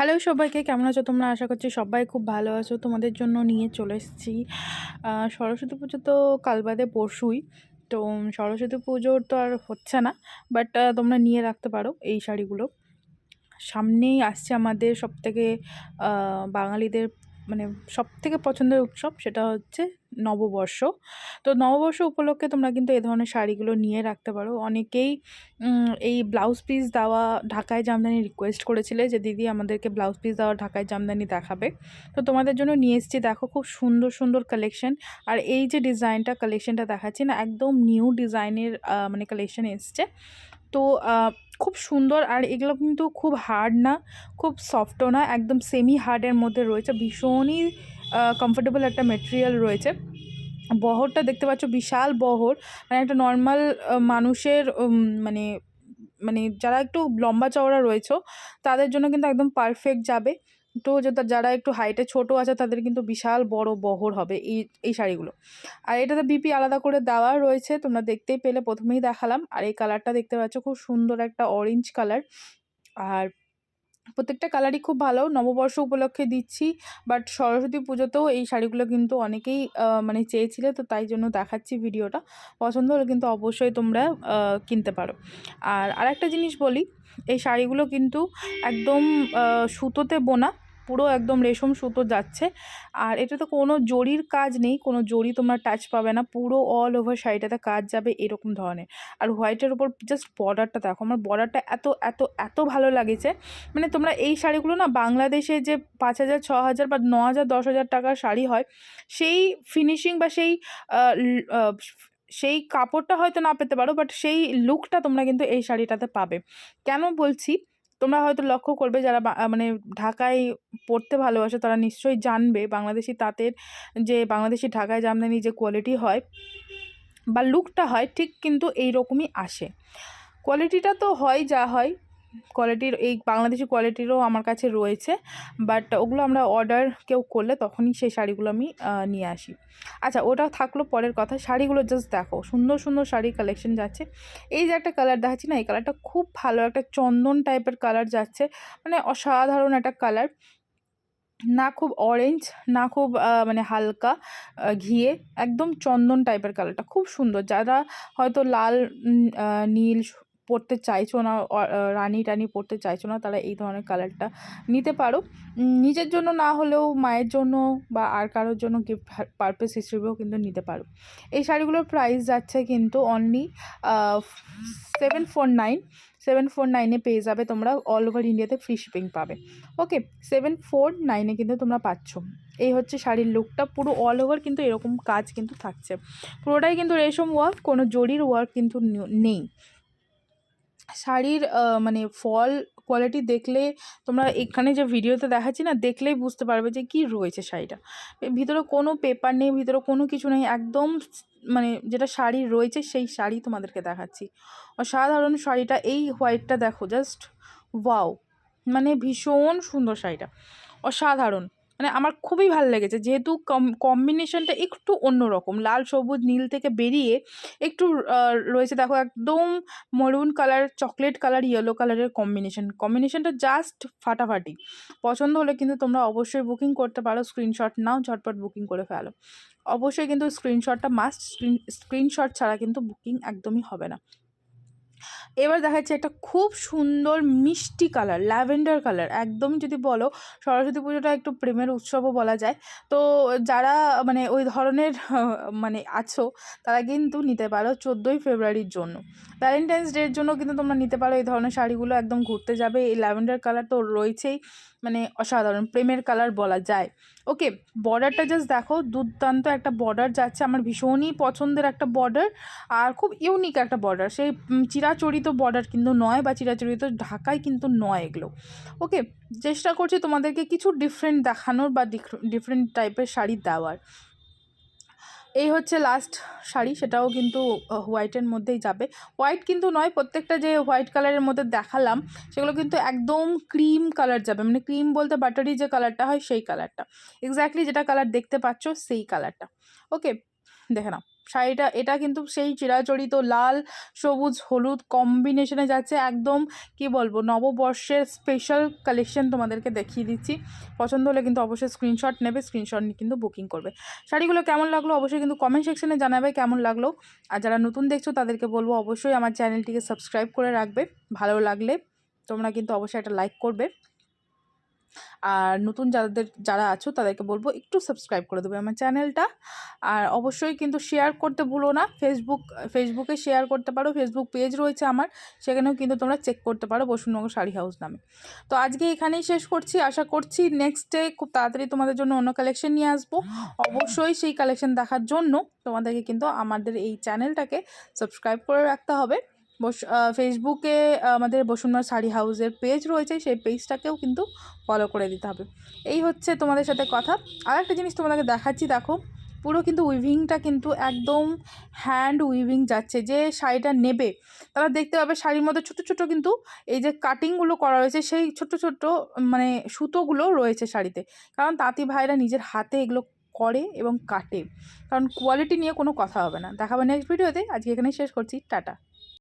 Hello সবাইকে, কেমন আছো তোমরা? আশা করছি সবাই খুব ভালো আছো। তোমাদের জন্য নিয়ে চলে এসেছি। সরস্বতী পুজো তো কাল বাদে পরশুই। তো সরস্বতী পুজোর তো আর হচ্ছে না বাট তোমরা নিয়ে রাখতে পারো এই শাড়িগুলো। সামনেই আসছে আমাদের সবথেকে বাঙালিদের মানে সব থেকে পছন্দের উৎসব সেটা হচ্ছে নববর্ষ। তো নববর্ষ উপলক্ষে তোমরা কিন্তু এই ধরনের শাড়িগুলো নিয়ে রাখতে পারো। অনেকেই এই ব্লাউজ পিস দেওয়া ঢাকায় জামদানি রিকোয়েস্ট করেছিলে যে, দিদি, আমাদেরকে ব্লাউজ পিস দেওয়া ঢাকায় জামদানি দেখাবে। তো তোমাদের জন্য নিয়ে এসেছি। দেখো, খুব সুন্দর সুন্দর কালেকশন আর এই যে ডিজাইনটা কালেকশনটা দেখাচ্ছি না, একদম নিউ ডিজাইনের মানে কালেকশন এসছে। তো খুব সুন্দর আর এগুলো কিন্তু খুব হার্ড না, খুব সফটও না, একদম সেমি হার্ডের মধ্যে রয়েছে, ভীষণই কমফোর্টেবল একটা মেটেরিয়াল রয়েছে। বহরটা দেখতে পাচ্ছ, বিশাল বহর মানে একটা নর্মাল মানুষের মানে মানে যারা একটু লম্বা চওড়া রয়েছে, তাদের জন্য কিন্তু একদম পারফেক্ট যাবে। যারা যারা একটু হাইটে ছোট আছে, তাদের কিন্তু বিশাল বড় বহর হবে এই এই শাড়িগুলো। আর এটাতে বিপি আলাদা করে দেওয়া রয়েছে, তোমরা দেখতেই পেলে, প্রথমেই দেখালাম। আর এই কালারটা দেখতে পাচ্ছ, খুব সুন্দর একটা অরেঞ্জ কালার আর প্রত্যেকটা কালারই খুব ভালো। নববর্ষ উপলক্ষে দিচ্ছি বাট সরস্বতী পুজোতেও এই শাড়িগুলো কিন্তু অনেকেই মানে চেয়েছিলে, তো তাই জন্য দেখাচ্ছি ভিডিওটা। পছন্দ হলে কিন্তু অবশ্যই তোমরা কিনতে পারো। আর আরেকটা জিনিস বলি, এই শাড়িগুলো কিন্তু একদম সুতোতে বোনা পুরো একদম রেশম সুতো যাচ্ছে। আর এটাতে কোনো জরির কাজ নেই, কোনো জরি তোমরা টাচ পাবে না, পুরো অল ওভার শাড়িটাতে কাজ যাবে এরকম ধরনের। আর হোয়াইটের উপর জাস্ট বর্ডারটা দেখো, আমার বর্ডারটা এত এত এত ভালো লাগেছে। মানে তোমরা এই শাড়িগুলো না বাংলাদেশে যে পাঁচ হাজার, ছ হাজার বা ন হাজার, দশ হাজার টাকার শাড়ি হয়, সেই ফিনিশিং বা সেই সেই কাপড়টা হয়তো না পেতে পারো বাট সেই লুকটা তোমরা কিন্তু এই শাড়িটাতে পাবে। কেন বলছি? তোমরা হয়তো লক্ষ্য করবে যারা মানে ঢাকায় পড়তে ভালোবাসে তারা নিশ্চয়ই জানবে বাংলাদেশি তাঁতের যে বাংলাদেশি ঢাকায় জামদানি যে কোয়ালিটি হয় বা লুকটা হয় ঠিক কিন্তু এই রকমই আসে কোয়ালিটিটা তো হয় যা হয় কোয়ালিটির এই বাংলাদেশি কোয়ালিটিরও আমার কাছে রয়েছে বাট ওগুলো আমরা অর্ডার কেউ করলে তখনই সেই শাড়িগুলো আমি নিয়ে আসি। আচ্ছা ওটা থাকল পরের কথা, শাড়িগুলো জাস্ট দেখো, সুন্দর সুন্দর শাড়ি কালেকশন যাচ্ছে। এই যে একটা কালার দেখাচ্ছি না, এই কালারটা খুব ভালো, একটা চন্দন টাইপের কালার যাচ্ছে মানে অসাধারণ একটা কালার না খুব অরেঞ্জ না খুব মানে হালকা ঘিয়ে, একদম চন্দন টাইপের কালারটা খুব সুন্দর। যারা হয়তো লাল নীল পরতে চাইছো না রানি টানি পরতে চাইছো না তারা এই ধরনের কালারটা নিতে পারো। নিজের জন্য না হলেও মায়ের জন্য বা আর কারোর জন্য গিফট পারপাস হিসেবেও কিন্তু নিতে পারো। এই শাড়িগুলোর প্রাইস যাচ্ছে কিন্তু only seven four nine seven four নাইনে পেয়ে যাবে তোমরা অল ওভার ইন্ডিয়াতে ফ্রি শিপিং পাবে। ওকে সেভেন ফোর নাইনে কিন্তু তোমরা পাচ্ছ। এই হচ্ছে শাড়ির লুকটা পুরো অল ওভার কিন্তু এরকম কাজ কিন্তু থাকছে। পুরোটাই কিন্তু রেশম ওয়ার্ক কোনো জরির ওয়ার্ক কিন্তু নেই। শাড়ির মানে ফল কোয়ালিটি দেখলে তোমরা এখানে যে ভিডিওতে দেখাচ্ছি না দেখলেই বুঝতে পারবে যে কি রয়েছে শাড়িটা। ভিতরে কোনো পেপার নেই ভিতরে কোনো কিছু নেই একদম মানে যেটা শাড়ি রয়েছে সেই শাড়ি তোমাদেরকে দেখাচ্ছি। অসাধারণ শাড়িটা এই হোয়াইটটা দেখো জাস্ট ওয়াও মানে ভীষণ সুন্দর শাড়িটা। অসাধারণ। মানে আমার খুবই ভালো লেগেছে। যেহেতু কম কম্বিনেশনটা একটু অন্যরকম লাল, সবুজ, নীল থেকে বেরিয়ে একটু রয়েছে দেখো একদম maroon colour chocolate colour yellow কালারের কম্বিনেশন কম্বিনেশনটা জাস্ট ফাটাফাটি। পছন্দ হলে কিন্তু তোমরা অবশ্যই বুকিং করতে পারো। স্ক্রিনশট নাও, ঝটপট বুকিং করে ফেলো। অবশ্যই কিন্তু স্ক্রিনশটটা মাস্ট স্ক্রিন স্ক্রিনশট ছাড়া কিন্তু বুকিং একদমই হবে না। এবার দেখা যাচ্ছে একটা খুব সুন্দর মিষ্টি কালার ল্যাভেন্ডার কালার। একদমই যদি বলো সরস্বতী পুজোটা একটু প্রেমের উৎসবও বলা যায়। তো যারা মানে ওই ধরনের মানে আছো তারা কিন্তু নিতে পারো চোদ্দোই ফেব্রুয়ারির জন্য। ভ্যালেন্টাইন্স ডের জন্য কিন্তু তোমরা নিতে পারো এই ধরনের শাড়িগুলো একদম ঘুরতে যাবে। এই ল্যাভেন্ডার কালার তো রয়েছেই মানে অসাধারণ প্রেমের কালার বলা যায়। ওকে বর্ডারটা জাস্ট দেখো দুর্দান্ত একটা বর্ডার যাচ্ছে। আমার ভীষণই পছন্দের একটা বর্ডার আর খুব ইউনিক একটা বর্ডার। সেই উম, চিরাচরিত বর্ডার কিন্তু নয় বা চিরাচরিত ঢাকায় কিন্তু নয় এগুলো। ওকে চেষ্টা করছি তোমাদেরকে কিছু ডিফারেন্ট দেখানোর বা ডিফারেন্ট টাইপের শাড়ি দেওয়ার। এই হচ্ছে লাস্ট শাড়ি, সেটাও কিন্তু হোয়াইটের মধ্যেই যাবে। হোয়াইট কিন্তু নয়, প্রত্যেকটা যে হোয়াইট কালারের মধ্যে দেখালাম, সেগুলো কিন্তু একদম ক্রিম কালার যাবে। মানে ক্রিম বলতে বাটারি যে কালারটা হয়, সেই কালারটা এক্স্যাক্টলি যেটা কালার দেখতে পাচ্ছ, সেই কালারটা ওকে দেখে নাও। শাড়িটা, এটা কিন্তু সেই চিরাচরিত লাল, সবুজ, হলুদ কম্বিনেশনে যাচ্ছে। একদম কি বলব, নববর্ষের স্পেশাল কালেকশন তোমাদেরকে দেখিয়ে দিচ্ছি। পছন্দ হলে কিন্তু অবশ্যই স্ক্রিনশট নেবে স্ক্রিনশট নিয়ে কিন্তু বুকিং করবে। শাড়িগুলো কেমন লাগল অবশ্যই কিন্তু কমেন্ট সেকশনে জানাবে কেমন লাগল। আর যারা নতুন দেখছ তাদেরকে বলব অবশ্যই আমার চ্যানেলটিকে সাবস্ক্রাইব করে রাখবে। ভালো লাগলে তোমরা কিন্তু অবশ্যই একটা লাইক করবে। আর নতুন যাদের, যারা আছো তাদেরকে বলব একটু সাবস্ক্রাইব করে দেবে আমার চ্যানেলটা। আর অবশ্যই কিন্তু শেয়ার করতে ভুলো না। ফেসবুক ফেসবুকে শেয়ার করতে পারো। ফেসবুক পেজ রয়েছে আমার। সেখানেও কিন্তু তোমরা চেক করতে পারো বসুনবঙ্গ শাড়ি হাউস নামে। তো আজকে এখানেই শেষ করছি। আশা করছি নেক্সট ডে খুব তাড়াতাড়ি তোমাদের জন্য অন্য কালেকশন নিয়ে আসব। অবশ্যই সেই কালেকশন দেখার জন্য তোমাদেরকে কিন্তু আমাদের এই চ্যানেলটাকে সাবস্ক্রাইব করে রাখতে হবে। ফেসবুকে আমাদের বসুন্ধরা শাড়ি হাউসের পেজ রয়েছে, সেই পেজটাকেও কিন্তু ফলো করে দিতে হবে। এই হচ্ছে তোমাদের সাথে কথা। আর একটা জিনিস তোমাদেরকে দেখাচ্ছি, দেখো, পুরো কিন্তু উইভিংটা কিন্তু একদম হ্যান্ড উইভিং যাচ্ছে। যে শাড়িটা নেবে, তারা দেখতে পাবে শাড়ির মধ্যে ছোটো ছোটো কিন্তু এই যে কাটিংগুলো করা রয়েছে, সেই ছোট্ট ছোট্ট মানে সুতোগুলো রয়েছে শাড়িতে। কারণ তাঁতি ভাইরা নিজের হাতে এগুলো করে এবং কাটে। কারণ কোয়ালিটি নিয়ে কোনো কথা হবে না। দেখাবে নেক্সট ভিডিওতে আজকে এখানে শেষ করছি। টাটা।